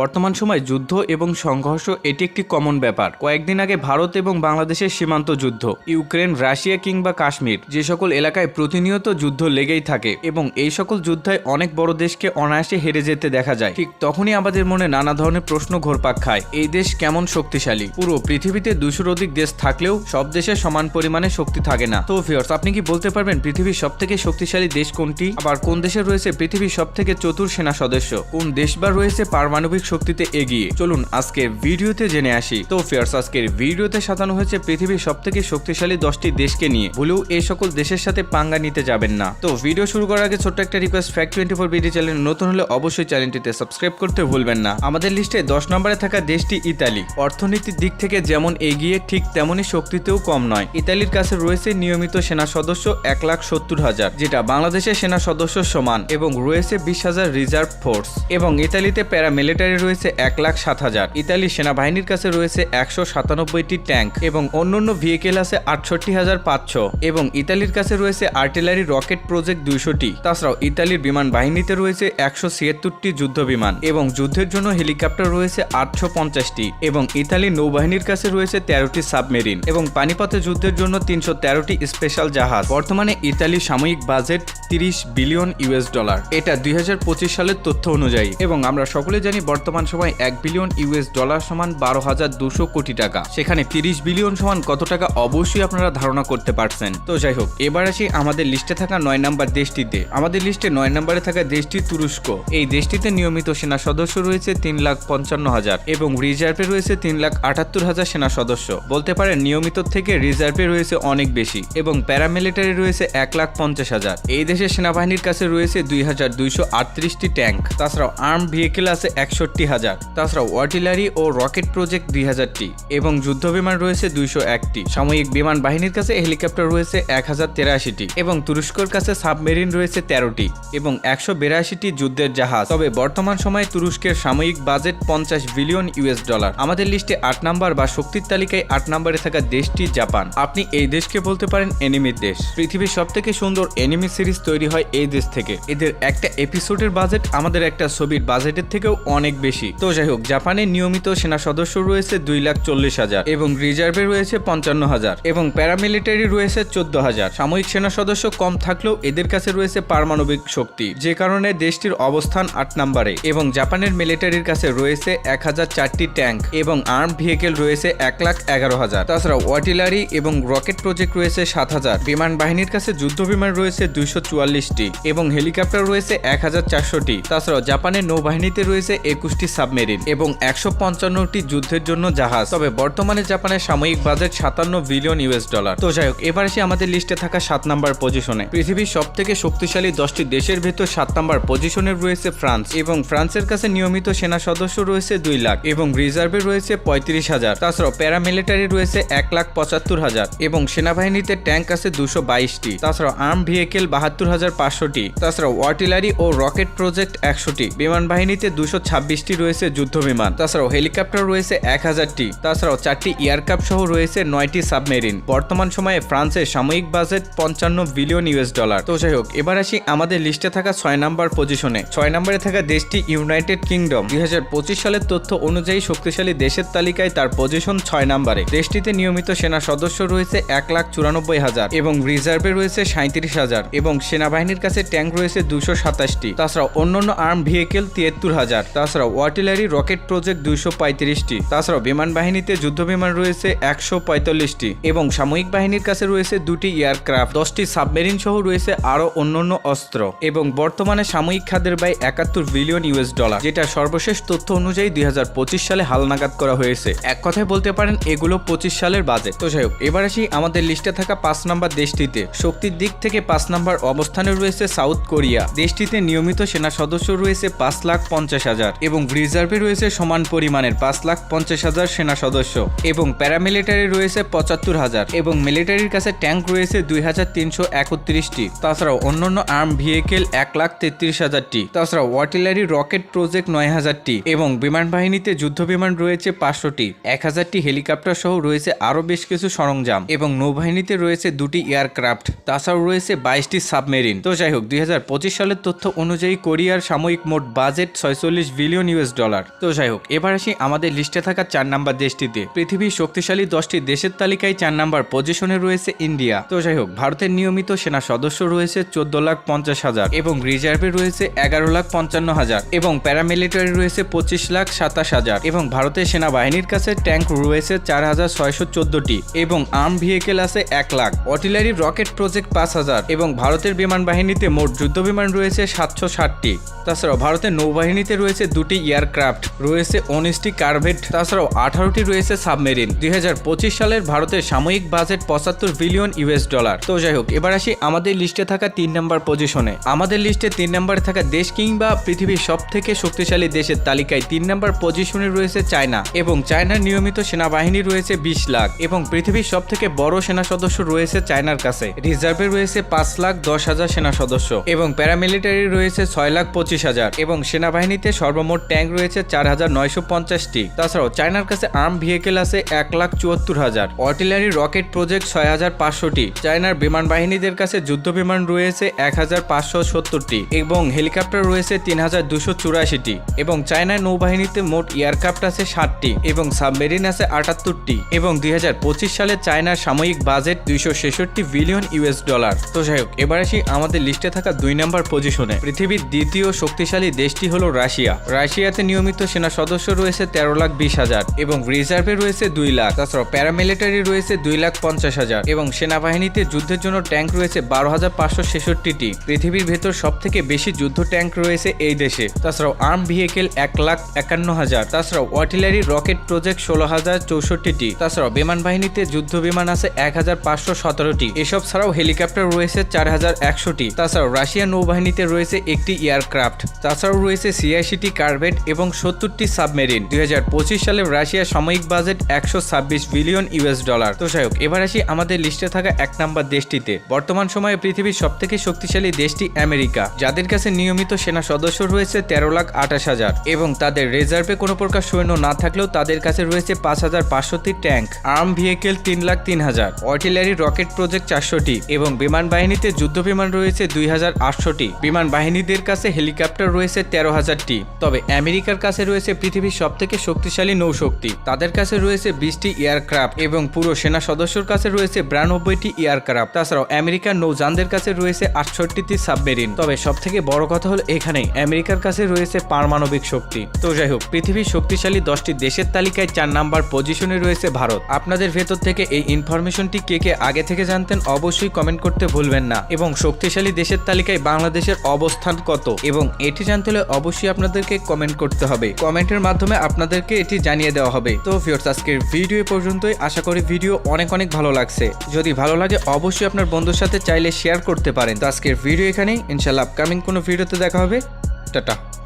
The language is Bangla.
বর্তমান সময় যুদ্ধ এবং সংঘর্ষ এটি একটি কমন ব্যাপার। কয়েকদিন আগে ভারত এবং বাংলাদেশের সীমান্ত যুদ্ধ, ইউক্রেন, রাশিয়া কিংবা কাশ্মীর, যে সকল এলাকায় প্রতিনিয়ত যুদ্ধ লেগেই থাকে এবং এই সকল যুদ্ধায় অনেক বড় দেশকে অনায়াসে হেরে যেতে দেখা যায়। ঠিক তখনই আমাদের মনে নানা ধরনের প্রশ্ন ঘোরপাক খায়, এই দেশ কেমন শক্তিশালী? পুরো পৃথিবীতে দুশোর অধিক দেশ থাকলেও সব দেশে সমান পরিমাণে শক্তি থাকে না। তো ভিউয়ার্স আপনি কি বলতে পারবেন পৃথিবীর সব থেকে শক্তিশালী দেশ কোনটি? আবার কোন দেশে রয়েছে পৃথিবীর সব থেকে চতুর সেনা সদস্য? কোন দেশ বা রয়েছে পারমাণবিক শক্তিতে এগিয়ে। চলুন আজকের ভিডিওতে জেনে আসি। তো ফিয়ার্স আজকের ভিডিওতে সাজানো হয়েছে পৃথিবীর সব থেকে শক্তিশালী দশটি দেশকে নিয়ে। ভুলেও এই সকল দেশের সাথে পাঙ্গা নিতে যাবেন না। তো ভিডিও শুরু করার আগে ছোট্ট একটা request fact twenty four BD channel নতুন হলে অবশ্যই চ্যানেলটিতে সাবস্ক্রাইব করতে ভুলবেন না। আমাদের লিস্টে দশ নম্বরে থাকা দেশটি ইতালি। অর্থনীতির দিক থেকে যেমন এগিয়ে, ঠিক তেমনই শক্তিতেও কম নয়। ইতালির কাছে রয়েছে নিয়মিত সেনা সদস্য এক লাখ সত্তর হাজার, যেটা বাংলাদেশের সেনা সদস্য সমান এবং রয়েছে বিশ হাজার রিজার্ভ ফোর্স এবং ইতালিতে প্যারামিলিটারি রয়েছে এক লাখ সাত হাজার। ইতালি সেনাবাহিনীর কাছে রয়েছে একশো সাতানব্বইটি ট্যাঙ্ক এবং অন্যান্য ভেহিকেল আছে আটষট্টি হাজার পাঁচশো। এবং ইতালির কাছে রয়েছে আর্টিলারি রকেট প্রজেক্ট দুইশোটি। তাছাড়াও ইতালির বিমান বাহিনীতে রয়েছে একশো ছিয়াত্তরটি যুদ্ধ বিমান এবং যুদ্ধের জন্য হেলিকপ্টার রয়েছে আটশো পঞ্চাশটি। এবং ইতালি নৌবাহিনীর কাছে রয়েছে তেরোটি সাবমেরিন এবং পানিপথে যুদ্ধের জন্য তিনশো তেরোটি স্পেশাল জাহাজ। বর্তমানে ইতালি সাময়িক বাজেট তিরিশ বিলিয়ন ইউএস ডলার। এটা দুই হাজার পঁচিশ সালের তথ্য অনুযায়ী। এবং আমরা সকলে জানি বর্তমান সময় এক বিলিয়ন ইউএস ডলার সমান বারো হাজার দুশো কোটি টাকা। সেখানে তিরিশ বিলিয়ন সমান কত টাকা অবশ্যই আপনারা ধারণা করতে পারছেন। তো যাই হোক, এবার আসি আমাদের লিস্টে থাকা নয় নাম্বার দেশটিতে। আমাদের লিস্টে নয় নম্বরে থাকা দেশটি তুরস্ক। এই দেশটিতে নিয়মিত সেনা সদস্য রয়েছে তিন লাখ পঞ্চান্ন হাজার এবং রিজার্ভে রয়েছে তিন লাখ আটাত্তর হাজার সেনা সদস্য। বলতে পারেন নিয়মিত থেকে রিজার্ভে রয়েছে অনেক বেশি এবং প্যারামিলিটারি রয়েছে এক লাখ পঞ্চাশ হাজার। এই দেশের সেনাবাহিনীর কাছে রয়েছে দুই হাজার দুইশো আটত্রিশটি ট্যাঙ্ক। তাছাড়াও আর্ম ভেহিকেল আছে একষট্টি হাজার। তাছাড়াও আর্টিলারি ও রকেট প্রজেক্ট দুই হাজারটি। এবং যুদ্ধ বিমান রয়েছে দুইশো একটি। সাময়িক বিমান বাহিনীর কাছে হেলিকপ্টার রয়েছে এক হাজার তেরাশিটি। এবং তুরস্কর কাছে সাবমেরিন রয়েছে তেরোটি। এবং একশো বিরাশিটি যুদ্ধের জাহাজ। তবে বর্তমান সময়ে তুরস্কের সাময়িক বাজেট পঞ্চাশ বিলিয়ন ইউএস ডলার। আমাদের লিস্টে আট নাম্বার বা শক্তির তালিকায় আট নম্বরে থাকা দেশটি জাপান। আপনি এই দেশকে বলতে পারেন এনিমির দেশ। পৃথিবীর সব থেকে সুন্দর এনিমি সিরিজ তৈরি হয় এই দেশ থেকে। এদের একটা এপিসোডের বাজেট, আমাদের একটা ছবির বাজেটের থেকেও অনেক বেশি। তো যাই হোক জাপানের নিয়মিত সেনা সদস্য রয়েছে দুই লাখ চল্লিশ হাজার এবং রিজার্ভে রয়েছে পঞ্চান্ন হাজার এবং প্যারামিলিটারি রয়েছে চোদ্দ হাজার। সাময়িক সেনা সদস্য কম থাকলেও এদের কাছে রয়েছে পারমাণবিক শক্তি, যে কারণে দেশটির অবস্থান আট নম্বরে এবং জাপানের মিলিটারির কাছে রয়েছে এক হাজার চারটি ট্যাঙ্ক এবং আর্ম ভেহিকেল রয়েছে এক লাখ এগারো হাজার। তাছাড়া ওয়ার্টিলারি এবং রকেট প্রজেক্ট রয়েছে সাত হাজার। বিমান বাহিনীর কাছে যুদ্ধ বিমান রয়েছে দুইশো চুয়াল্লিশটি এবং হেলিকপ্টার রয়েছে এক হাজার চারশোটি। তাছাড়াও জাপানের নৌবাহিনীতে রয়েছে একুশটি সাবমেরিন এবং একশো পঞ্চান্নটি যুদ্ধের জন্য জাহাজ। তবে বর্তমানে জাপানের সাময়িক বাজেট সাতান্ন বিলিয়ন ইউএস ডলার। তো যাই হোক, এবার আসি আমাদের লিস্টে থাকা সাত নাম্বার পজিশনে। পৃথিবীর সব থেকে শক্তিশালী দশটি দেশের ভেতর সাত নাম্বার পজিশনে রয়েছে ফ্রান্স এবং ফ্রান্সের কাছে নিয়মিত সেনা সদস্য রয়েছে দুই লাখ এবং রিজার্ভে রয়েছে পঁয়ত্রিশ হাজার। তাছাড়াও প্যারামিলিটারি রয়েছে এক লাখ পঁচাত্তর হাজার এবং সেনাবাহিনীতে ট্যাঙ্ক আছে দুশো বাইশটি। তাছাড়াও আর্ম ভেহিকেল বাহাত্তর হাজার পাঁচশোটি। তাছাড়াও আর্টিলারি ও রকেট প্রজেক্ট একশোটি। বিমান বাহিনীতে দুশো ছাব্বিশটি রয়েছে যুদ্ধ বিমান তাছাড়াও হেলিকপ্টার রয়েছে এক হাজারটি। তাছাড়াও চারটি এয়ারক্রাফট সহ রয়েছে নয়টি সাবমেরিন। বর্তমান সময়ে ফ্রান্সের সাময়িক বাজেট পঞ্চান্ন বিলিয়ন ইউএস ডলার। তো যাই হোক, এবার আসি আমাদের লিস্টে থাকা ছয় নাম্বার পজিশনে। ছয় নম্বরে থাকা দেশটি ইউনাইটেড কিংডম। দুই হাজার পঁচিশ সালের তথ্য অনুযায়ী শক্তিশালী দেশের তালিকায় তার পজিশন ছয় নম্বরে। দেশটিতে নিয়মিত সেনা সদস্য রয়েছে এক লাখ চুরানব্বই হাজার এবং রিজার্ভে রয়েছে সাঁত্রিশ হাজার এবং সেনাবাহিনীর কাছে ট্যাঙ্ক রয়েছে দুশো সাতাশটি। তাছাড়াও অন্যান্য আর্ম ভেহিকেল তিয়াত্তর হাজার। তাছাড়াও ওয়ার্টিলারি রকেট প্রজেক্ট দুইশো পঁয়ত্রিশটি, তাছাড়াও বিমান বাহিনীতে যুদ্ধ বিমান রয়েছে একশো পঁয়তাল্লিশটি এবং সাময়িক বাহিনীর কাছে রয়েছে দুটি এয়ারক্রাফট, দশটি সাবমেরিন সহ রয়েছে আরও অন্যান্য অস্ত্র এবং বর্তমানে সাময়িক খাদের ব্যয় একাত্তর বিলিয়ন ইউএস ডলার, যেটা সর্বশেষ তথ্য অনুযায়ী দুই হাজার পঁচিশ সালে হালনাগাদ করা হয়েছে। এক কথায় বলতে পারেন, এগুলো পঁচিশ সালের বাজেট। তো যাই হোক, এবার আসি আমাদের লিস্টে থাকা পাঁচ নাম্বার দেশটিতে। শক্তির দিক থেকে পাঁচ নাম্বার অবস্থানে রয়েছে সাউথ কোরিয়া। দেশটিতে নিয়মিত সেনা সদস্য রয়েছে পাঁচ লাখ পঞ্চাশ হাজার এবং রিজার্ভে রয়েছে সমান পরিমাণের পাঁচ লাখ পঞ্চাশ হাজার সেনা সদস্য এবং প্যারামিলিটারি রয়েছে পঁচাত্তর হাজার এবং মিলিটারির কাছে ট্যাঙ্ক রয়েছে দুই হাজার তিনশো একত্রিশটি। তাছাড়াও অন্যান্য আর্ম ভেহিকেল এক লাখ তেত্রিশ হাজারটি। তাছাড়াও ওয়ার্টিলারি রকেট প্রজেক্ট নয় হাজারটি এবং বিমান বাহিনীতে যুদ্ধ বিমান রয়েছে পাঁচশোটি। এক হাজারটি হেলিকপ্টার সহ রয়েছে আরও বেশ কিছু সরঞ্জাম এবং নৌবাহিনীতে রয়েছে দুটি এয়ারক্রাফট। তাছাড়াও রয়েছে বাইশটি সাবমেরিন। তো যাই হোক, দুই হাজার পঁচিশ সালের তথ্য অনুযায়ী কোরিয়ার সাময়িক মোট বাজেট ছয়চল্লিশ বিলিয়ন ইউএস ডলার তো যাই হোক এবার আসি আমাদের লিস্টে থাকা চার নাম্বার দেশটিতে। পৃথিবীর শক্তিশালী দশটি দেশের তালিকায় চার নাম্বার পজিশনে রয়েছে ইন্ডিয়া। তো যাই হোক ভারতের নিয়মিত সেনা সদস্য রয়েছে চোদ্দ লাখ পঞ্চাশ হাজার এবং রিজার্ভে রয়েছে এগারো লাখ পঞ্চান্ন হাজার এবং প্যারামিলিটারি রয়েছে পঁচিশ লাখ সাতাশ হাজার এবং ভারতের সেনাবাহিনীর কাছে ট্যাঙ্ক রয়েছে চার হাজার ছয়শো চোদ্দটি এবং আর্ম ভেহিকেল আছে এক লাখ। অটিলারি রকেট প্রজেক্ট পাঁচ হাজার এবং ভারতের বিমান বাহিনীতে মোট যুদ্ধ বিমান রয়েছে সাতশো ষাটটি। তাছাড়াও ভারতের নৌবাহিনীতে রয়েছে দুটি এয়ারক্রাফট, রয়েছে উনিশটি কার্ভেট, তাছাড়াও আঠারোটি রয়েছে সাবমেরিন। দুই সালের ভারতের সাময়িক বাজেট পঁচাত্তর বিলিয়ন ইউএস ডলার। তো যাই হোক, এবার আসি আমাদের লিস্টে থাকা তিন নম্বর পজিশনে। আমাদের লিস্টে তিন নম্বরে থাকা দেশ কিংবা পৃথিবীর সব থেকে শক্তিশালী দেশের তালিকায় তিন নম্বর পজিশনে রয়েছে চায়না এবং চায়নার নিয়মিত সেনাবাহিনী রয়েছে বিশ লাখ এবং পৃথিবীর সব থেকে বড় সেনা সদস্য রয়েছে চায়নার কাছে। রিজার্ভে রয়েছে পাঁচ লাখ দশ হাজার সেনা সদস্য এবং প্যারামিলিটারি রয়েছে ছয় লাখ পঁচিশ হাজার এবং সেনাবাহিনীতে সর্বমোট ট্যাঙ্ক রয়েছে চার হাজার নয়শো পঞ্চাশটি। তাছাড়াও চায়নার কাছে আর্ম ভেহিকেল আছে এক লাখ চুয়াত্তর হাজার। অর্টিলারি রকেট প্রজেক্ট ছয় হাজার পাঁচশোটি। চায়নার বিমান বাহিনীদের কাছে যুদ্ধ বিমান রয়েছে এক হাজার পাঁচশো সত্তরটি এবং হেলিকপ্টার রয়েছে তিন হাজার দুশো চুরাশিটি এবং চায়নার নৌবাহিনীতে মোট এয়ারক্রাফট আছে ষাটটি এবং সাবমেরিন আছে আটাত্তরটি এবং দুই হাজার পঁচিশ সালে চায়নার সাময়িক বাজেট দুইশো ছেষট্টি বিলিয়ন ইউএস ডলার। তো যাই হোক, এবার আসি আমাদের লিস্টে থাকা দুই নম্বর পজিশনে। পৃথিবীর দ্বিতীয় শক্তিশালী দেশটি হলো রাশিয়া রাশিয়াতে নিয়মিত সেনা সদস্য রয়েছে তেরো লাখ বিশ হাজার এবং রিজার্ভে রয়েছে দুই লাখ। তাছাড়াও প্যারামিলিটারি রয়েছে দুই লাখ পঞ্চাশ হাজার এবং সেনাবাহিনীতে যুদ্ধের জন্য ট্যাঙ্ক রয়েছে বারো হাজার পাঁচশো ছেষট্টিটি। পৃথিবীর ভেতর সব থেকে বেশি যুদ্ধ ট্যাঙ্ক রয়েছে এই দেশে। তাছাড়াও আর্ম ভেহিকেল এক লাখ একান্ন হাজার। তাছাড়াও অর্টিলারি রকেট প্রজেক্ট ষোলো হাজার চৌষট্টিটি। তাছাড়াও বিমান বাহিনীতে যুদ্ধ বিমান আছে এক হাজার পাঁচশো সতেরোটি। এসব ছাড়াও হেলিকপ্টার রয়েছে চার হাজার একশোটি। তাছাড়াও রাশিয়া নৌবাহিনীতে রয়েছে একটি এয়ারক্রাফট। তাছাড়াও রয়েছে সিআইসিটি কার্ভেট এবং সত্তরটি সাবমেরিন। দুই হাজার পঁচিশ সালে রাশিয়ার সাময়িক বাজেট একশো ছাব্বিশ বিলিয়ন ইউএস ডলার। তো যাই এবার আসি আমাদের লিস্টে থাকা এক নাম্বার দেশটিতে। বর্তমান সময়ে পৃথিবীর সব থেকে শক্তিশালী দেশটি আমেরিকা। যাদের কাছে নিয়মিত সেনা সদস্য রয়েছে তেরো লাখ আঠাশ হাজার এবং তাদের রিজার্ভে কোনো প্রকার সৈন্য না থাকলেও তাদের কাছে রয়েছে পাঁচ হাজার পাঁচশোটি ট্যাঙ্ক, আর্ম ভেহিকেল তিন লাখ তিন হাজার, অর্টিলারি রকেট প্রজেক্ট চারশোটি এবং বিমান বাহিনীতে যুদ্ধ বিমান রয়েছে দুই হাজার আটশোটি। বিমান বাহিনীদের কাছে হেলিকপ্টার রয়েছে তেরো হাজারটি। তবে আমেরিকার কাছে রয়েছে পৃথিবীর সব থেকে শক্তিশালী নৌশক্তি। তাদের কাছে রয়েছে বিশটি এয়ারক্রাফট এবং পুরো সেনা সদস্যর কাছে রয়েছে বিরানব্বইটি এয়ারক্রাফট। তাছাড়াও আমেরিকার নৌযানদের কাছে রয়েছে আটষট্টিটি সাবমেরিন। তবে সব থেকে বড় কথা হলো এখানেই, আমেরিকার কাছে রয়েছে পারমাণবিক শক্তি। তো যাই হোক, পৃথিবীর শক্তিশালী দশটি দেশের তালিকায় চার নাম্বার পজিশনে রয়েছে ভারত। আপনাদের ভেতর থেকে এই ইনফরমেশনটি কে কে আগে থেকে জানতেন অবশ্যই কমেন্ট করতে ভুলবেন না। এবং শক্তিশালী দেশের তালিকায় বাংলাদেশের অবস্থান কত? এবং এটি জানতে হলে অবশ্যই আপনাদেরকে কমেন্ট করতে হবে। কমেন্টের মাধ্যমে আপনাদেরকে এটি জানিয়ে দেওয়া হবে। তো ভিউয়ার্স আজকের ভিডিও পর্যন্তই। আশা করি ভিডিও অনেক অনেক ভালো লাগছে। যদি ভালো লাগে, অবশ্যই আপনার বন্ধুর সাথে চাইলে শেয়ার করতে পারেন। তো আজকের ভিডিও এখানেই। ইনশাল্লাহ আপকামিং কোনো ভিডিওতে দেখা হবে। টাটা।